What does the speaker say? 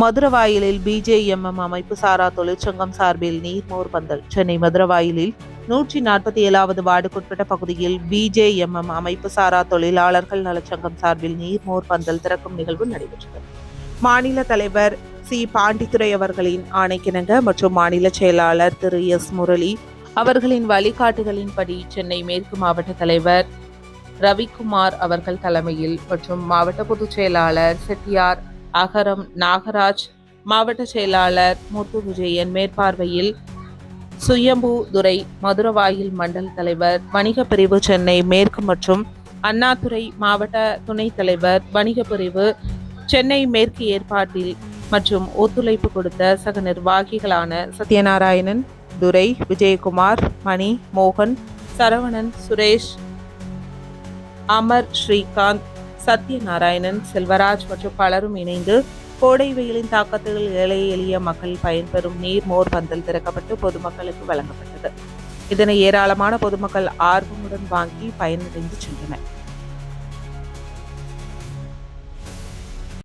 மதுரவாயிலில் பிஜேஎம்எம் அமைப்பு சாரா தொழிற்சங்கம் சார்பில் நீர்மோர் பந்தல். சென்னை மதுரவாயிலில் நூற்றி நாற்பத்தி ஏழாவது வார்டுக்குட்பட்ட பகுதியில் பிஜேஎம்எம் அமைப்பு சாரா தொழிலாளர்கள் நலச்சங்கம் சார்பில் நீர்மோர் பந்தல் திறக்கும் நிகழ்வு நடைபெற்றது. மாநில தலைவர் சி. பாண்டித்துறை அவர்களின் ஆணைக்கிணங்க மற்றும் மாநில செயலாளர் திரு. எஸ். முரளி அவர்களின் வழிகாட்டுதலின்படி சென்னை மேற்கு மாவட்ட தலைவர் ரவிக்குமார் அவர்கள் தலைமையில் மற்றும் மாவட்ட பொதுச் செயலாளர் செட்டியார் அகரம் நாகராஜ் மாவட்ட செயலாளர் முத்து விஜயன் மேற்பார்வையில் சுயம்பு துரை மதுரவாயில் மண்டல் தலைவர் வணிக பிரிவு சென்னை மேற்கு மற்றும் அண்ணாதுரை மாவட்ட துணைத் தலைவர் வணிக பிரிவு சென்னை மேற்கு ஏற்பாட்டில் மற்றும் ஒத்துழைப்பு கொடுத்த சக நிர்வாகிகளான சத்யநாராயணன் துரை விஜயகுமார் மணி மோகன் சரவணன் சுரேஷ் அமர் ஸ்ரீகாந்த் சத்யநாராயணன் செல்வராஜ் மற்றும் பலரும் இணைந்து கோடை வெயிலின் தாக்கத்தில் ஏழை எளிய மக்கள் பயன்பெறும் நீர் மோர் பந்தல் திறக்கப்பட்டு பொதுமக்களுக்கு வழங்கப்பட்டது. இதனை ஏராளமான பொதுமக்கள் ஆர்வமுடன் வாங்கி பயனடைந்து சென்றனர்.